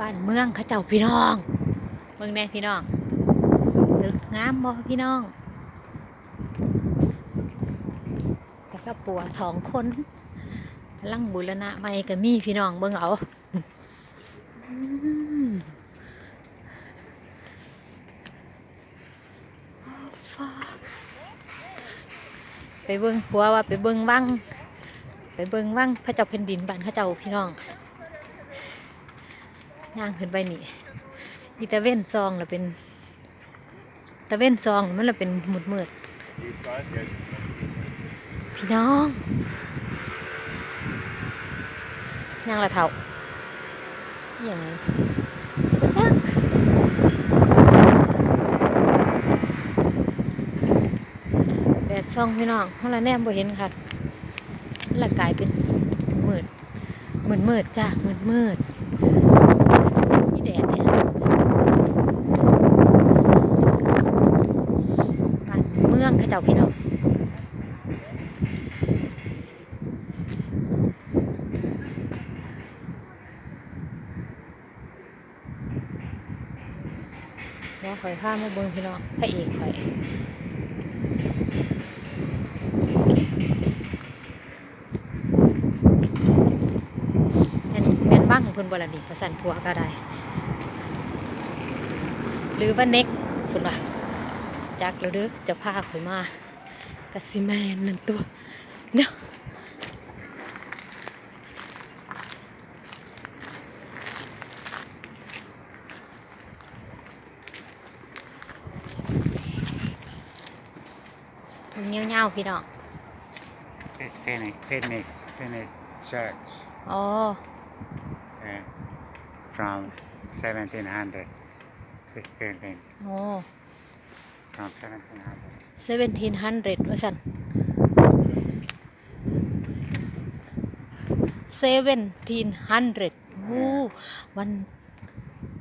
บ้านเมืองเขาเจ้าพี่น้องเมืองแน่พี่น้องตึกงามบ่พี่น้องแต่ก็ปัวสองคนลังบุรณะใหม่ก็มีพี่น้องเบิ่งเอาไปเบิ่งผัวว่าไปเบิ่งบ้างไปเบิ่งบ้างพระเจ้าแผ่นดินบ้านเขาเจ้าพี่น้อง ย่างขึ้นไปนี่อีตะเว้นซองแล้วเป็นตะเว้นซองมันละเป็นหมุดมืดพี่น้องย่างละเท่าอย่างก็จักแดดซองพี่น้องเมื่อไรแนมบ่เห็นค่ะมันละกลายเป็นมืดมืดมืดจ้ามืดมืดๆ มีแดดเนี่ยบ้านเมืองเขาเจ้าพี่น้องเดี๋ยวข่อยพามาเบิ่งพี่น้องพระเอกข่อยแม่นบ้างเพิ่นบ่ละนี่ประสันผัวก็ได้ หรือว่าเน็กคุณว่า จักแล้วเด้อจะพาข่อยมากะสิแมนนั่นตัวเนาะเงี้ยวเงาๆพี่น้อง It's Finnish, Finnish, Finnish church อ๋อ uh, from 1700. This building โอ้ from 1700. เซเวนทีนฮันเดว่าสันเซเวนทีนฮันเดโอ้วัน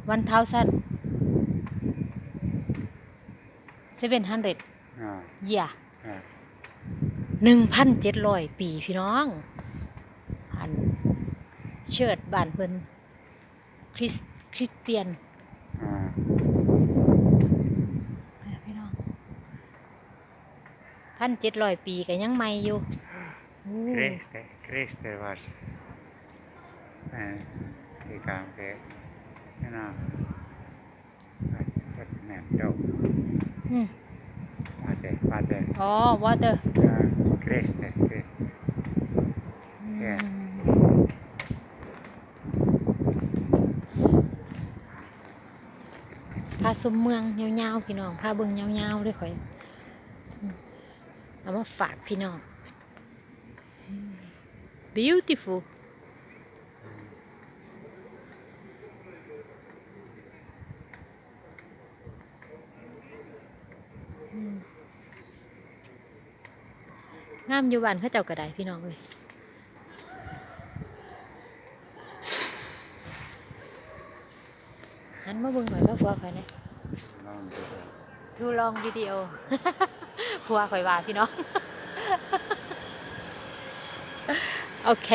วันเท้าสันเซเวนฮันเด No, เยีย no. หนึ่งพันเจ็ดร้อยปีพี่น้อง อันเชิดบ้านเพิ่นคริสคริสเตียน Uh, พี่น้อง พันเจ็ดร้อยปีก็ยังใหม่อยู่โอ้ Kriste, Kriste was uh, she come to, you know, what, what's the name? Dog. อืม Mate, Mate. อ๋อวอเตอร์ Uh, Kriste, Kriste. Yeah. พาสมเมืองยาวๆพี่น้องพาเบิ่งยาวๆด้วยข่อยอืม เอามาฝากพี่น้อง beautiful อืมงามอยู่บ้านเขาเจ้าก็ได้พี่น้องเลยหันมาเบิ่งข่อยก็ฟัวข่อยนะ Long video. ดูลองวิดีโอ พัวข่อยว่าพี่น้อง โอเค